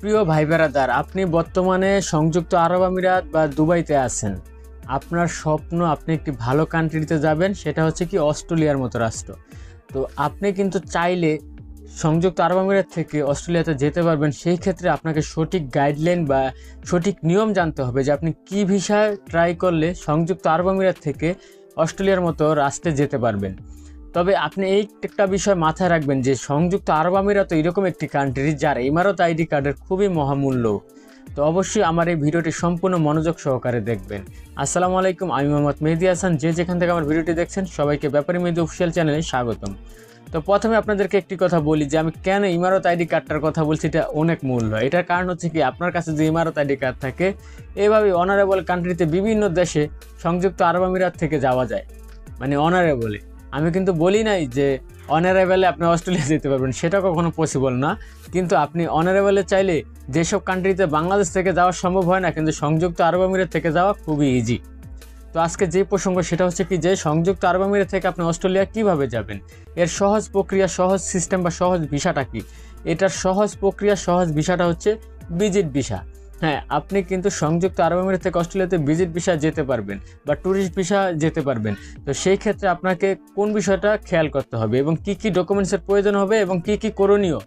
প্রিয় ভাই বেড়াদার আপনি বর্তমানে সংযুক্ত আরব আমিরাত বা দুবাইতে আছেন। আপনার স্বপ্ন, আপনি একটি ভালো কান্ট্রিতে যাবেন, সেটা হচ্ছে কি অস্ট্রেলিয়ার মতো রাষ্ট্র। তো আপনি কিন্তু চাইলে সংযুক্ত আরব আমিরাত থেকে অস্ট্রেলিয়াতে যেতে পারবেন, সেই ক্ষেত্রে আপনাকে সঠিক গাইডলাইন বা সঠিক নিয়ম জানতে হবে যে আপনি কি ভিসা ট্রাই করলে সংযুক্ত আরব আমিরাত থেকে অস্ট্রেলিয়ার মতো রাষ্ট্রে যেতে পারবেন। তবে আপনি এই একটা বিষয় মাথায় রাখবেন যে সংযুক্ত আরব আমিরাত এরকম একটি কান্ট্রি যার ইমারত আইডি কার্ডের খুবই মহামূল্য। তো অবশ্যই আমার এই ভিডিওটি সম্পূর্ণ মনোযোগ সহকারে দেখবেন। আসসালামু আলাইকুম, আমি মোহাম্মদ মেহেদি হাসান। যে যেখান থেকে আমার ভিডিওটি দেখছেন, সবাইকে ব্যাপারী মেহেদি অফিসিয়াল চ্যানেলে স্বাগতম। তো প্রথমে আপনাদেরকে একটি কথা বলি যে আমি কেন ইমারত আইডি কার্ডটার কথা বলছি, এটা অনেক মূল্য। এটার কারণ হচ্ছে কি, আপনার কাছে যে ইমারত আইডি কার্ড থাকে এভাবে অনারেবল কান্ট্রিতে বিভিন্ন দেশে সংযুক্ত আরব আমিরাত থেকে যাওয়া যায়। মানে অনারেবলে আমি কিন্তু বলি নাই যে অনারেবলে আপনি অস্ট্রেলিয়া যেতে পারবেন, সেটা কখনো পসিবল না। কিন্তু আপনি অনারেবলে চাইলে যেসব কান্ট্রিতে বাংলাদেশ থেকে যাওয়া সম্ভব হয় না, কিন্তু সংযুক্ত আরব আমিরাত থেকে যাওয়া খুবই ইজি তো আজকে যে প্রসঙ্গ, সেটা হচ্ছে কি যে সংযুক্ত আরব আমিরাত থেকে আপনি অস্ট্রেলিয়া কীভাবে যাবেন? এর সহজ প্রক্রিয়া, সহজ সিস্টেম বা সহজ ভিসাটা কি? এটার সহজ প্রক্রিয়া, সহজ ভিসাটা হচ্ছে ভিজিট ভিসা হ্যাঁ আপনি কিন্তু সংযুক্ত আরব আমিরাত থেকে অস্ট্রেলিয়াতে ভিজিট ভিসা যেতে পারবেন বা ট্যুরিস্ট ভিসা যেতে পারবেন। তো সেই ক্ষেত্রে আপনাকে কোন বিষয়টা খেয়াল করতে হবে এবং কি কি ডকুমেন্টসের প্রয়োজন হবে এবং কি কি করণীয়?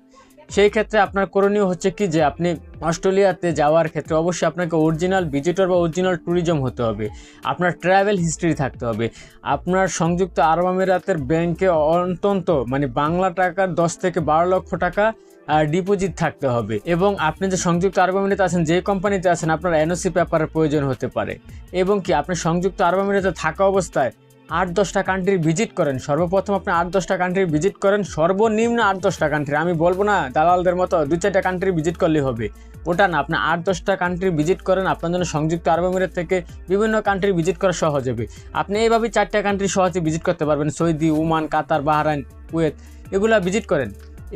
সেই ক্ষেত্রে আপনার করণীয় হচ্ছে কি যে আপনি অস্ট্রেলিয়াতে যাওয়ার ক্ষেত্রে অবশ্যই আপনাকে অরিজিনাল ভিজিটর বা অরিজিনাল ট্যুরিজম হতে হবে। আপনার ট্রাভেল হিস্ট্রি থাকতে হবে। আপনার সংযুক্ত আরব আমিরাতের ব্যাংকে অন্তত মানে বাংলা টাকার দশ থেকে বারো লক্ষ টাকা ডিপোজিট থাকতে হবে। এবং আপনি যে সংযুক্ত আরব আমিরাতে আছেন, যে কোম্পানিতে আছেন, আপনার এনওসি পেপারের প্রয়োজন হতে পারে। এবং কি আপনি সংযুক্ত আরব আমিরাতে থাকা অবস্থায় আট দশটা কান্ট্রি ভিজিট করেন। সর্বপ্রথম আপনি আট দশটা কান্ট্রি ভিজিট করেন। সর্বনিম্ন আট দশটা কান্ট্রি আমি বলব না, দালালদের মতো দু চারটা কান্ট্রি ভিজিট করলেই হবে। ওটা না, আপনি আট দশটা কান্ট্রি ভিজিট করেন। আপনার জন্য সংযুক্ত আরব আমিরাত থেকে বিভিন্ন কান্ট্রি ভিজিট করা সহজ হবে। আপনি এইভাবেই চারটা কান্ট্রি সহজে ভিজিট করতে পারবেন। Saudi, Oman, Qatar, Bahrain, Kuwait, এগুলো ভিজিট করেন।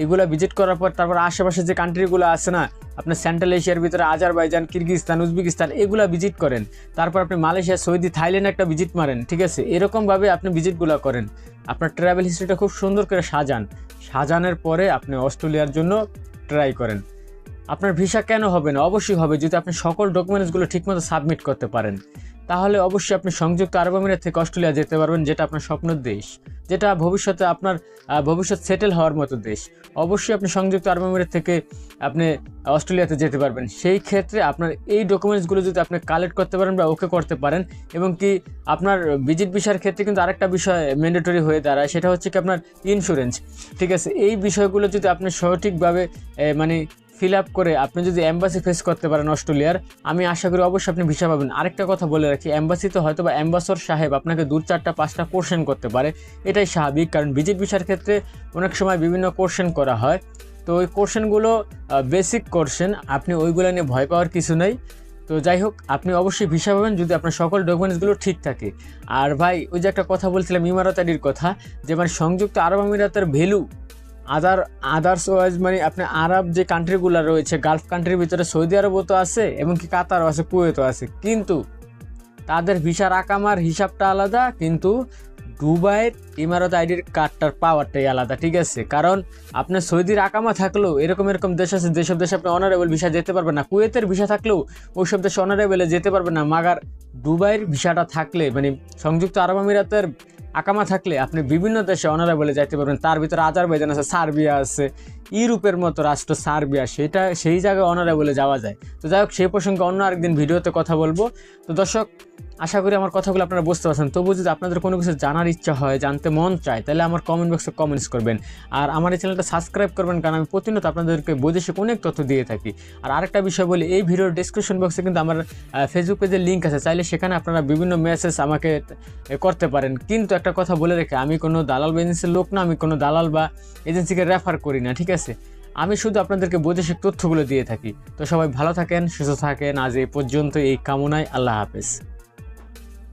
এগুলো ভিজিট করার পর তারপর আশেপাশে যে কান্ট্রিগুলো আছে না আপনার সেন্ট্রাল এশিয়ার ভিতরে আজারবাইজান কিরগিজস্তান উজবেকিস্তান এগুলো ভিজিট করেন। তারপর আপনি মালয়েশিয়া সৌদি থাইল্যান্ড একটা ভিজিট মারেন, ঠিক আছে? এরকমভাবে আপনি ভিজিটগুলো করেন। আপনার ট্রাভেল হিস্ট্রিটা খুব সুন্দর করে সাজান। সাজানোর পরে আপনি অস্ট্রেলিয়ার জন্য ট্রাই করেন। আপনার ভিসা কেন হবে না? অবশ্যই হবে যদি আপনি সকল ডকুমেন্টসগুলো ঠিকমতো সাবমিট করতে পারেন। তাহলে অবশ্যই আপনি সংযুক্ত আরব আমিরাত থেকে অস্ট্রেলিয়া যেতে পারবেন, যেটা আপনার স্বপ্নের দেশ, যেটা ভবিষ্যতে আপনার ভবিষ্যৎ সেটেল হওয়ার মতো দেশ। অবশ্যই আপনি সংযুক্ত আরব আমিরাত থেকে আপনি অস্ট্রেলিয়াতে যেতে পারবেন। সেই ক্ষেত্রে আপনার এই ডকুমেন্টসগুলো যদি আপনি কালেক্ট করতে পারেন বা ওকে করতে পারেন, এবং কি আপনার ভিজিট ভিসার ক্ষেত্রে কিন্তু আরেকটা বিষয় ম্যান্ডেটরি হয়ে দাঁড়ায়, সেটা হচ্ছে কি আপনার ইন্স্যুরেন্স ঠিক আছে, এই বিষয়গুলো যদি আপনি সঠিকভাবে মানে ফিল আপ করে আপনি যদি অ্যাম্বাসি ফেস করতে পারেন অস্ট্রেলিয়ার, আমি আশা করি অবশ্যই আপনি ভিসা পাবেন। আরেকটা কথা বলে রাখি অ্যাম্বাসিতে হয়তো বা অ্যাম্বাসর সাহেব আপনাকে দু, চারটা, পাঁচটা কোশ্চেন করতে পারে। এটাই স্বাভাবিক, কারণ ভিজিট ভিসার ক্ষেত্রে অনেক সময় বিভিন্ন কোশ্চেন করা হয়। তো ওই কোশ্চেনগুলো বেসিক কোশ্চেন আপনি ওইগুলো নিয়ে ভয় পাওয়ার কিছু নেই। তো যাই হোক, আপনি অবশ্যই ভিসা পাবেন যদি আপনার সকল ডকুমেন্টসগুলো ঠিক থাকে। আর ভাই, ওই যে একটা কথা বলছিলাম, ইমারত কথা, যে মানে সংযুক্ত আরব আমিরাতের ভ্যালু আদার আদার্স ওয়াইজ মানে আপনি আরব যে কান্ট্রিগুলো রয়েছে গালফ কান্ট্রির ভিতরে সৌদি আরবও তো আছে, এবং কি কাতারও আছে কুয়েতও আছে। কিন্তু তাদের ভিসার আকামার হিসাবটা আলাদা, কিন্তু দুবাইয়ের ইমারত আইডির কার্ডটার পাওয়ারটাই আলাদা, ঠিক আছে? কারণ আপনার সৌদির আকামা থাকলেও, এরকম এরকম দেশ আছে, যেসব দেশে আপনি অনারেবল ভিসা যেতে পারবেন না। কুয়েতের ভিসা থাকলেও, ওইসব দেশে অনারেবলে যেতে পারবেন না। মাগার দুবাইয়ের ভিসাটা থাকলে মানে সংযুক্ত আরব আমিরাতের আকামা থাকলে আপনি বিভিন্ন দেশে অনারেবলে যাইতে পারবেন। তার ভিতরে আজারবাইজান আছে, সার্বিয়া আছে, ইউরোপের মতো রাষ্ট্র সার্বিয়া, সেটা সেই জায়গায় অনারেবলে যাওয়া যায়। তো যাই হোক সেই প্রসঙ্গে অন্য আরেকদিন ভিডিওতে কথা বলব। তো দর্শক আশা করি আমার কথাগুলো আপনারা বুঝতে পারছেন। তবু যদি আপনাদের কোনো কিছু জানার ইচ্ছা হয়, জানতে মন চায়, তাহলে আমার কমেন্ট বক্সে কমেন্টস করবেন। আর আমার এই চ্যানেলটা সাবস্ক্রাইব করবেন, কারণ আমি প্রতিনিয়ত আপনাদেরকে বৈদেশিক অনেক তথ্য দিয়ে থাকি। আর আরেকটা বিষয় বলি, এই ভিডিওর ডিসক্রিপশন বক্সে কিন্তু আমার ফেসবুক পেজের লিঙ্ক আছে। চাইলে সেখানে আপনারা বিভিন্ন মেসেজ আমাকে করতে পারেন। কিন্তু একটা কথা বলে রেখে, আমি কোনো দালাল বা এজেন্সির লোক না, আমি কোনো দালাল বা এজেন্সিকে রেফার করি না, ঠিক আছে? আমি শুধু আপনাদেরকে বৈদেশিক তথ্যগুলো দিয়ে থাকি। তো সবাই ভালো থাকেন, সুস্থ থাকেন। আজ এই পর্যন্ত এই কামনায় আল্লাহ হাফেজ।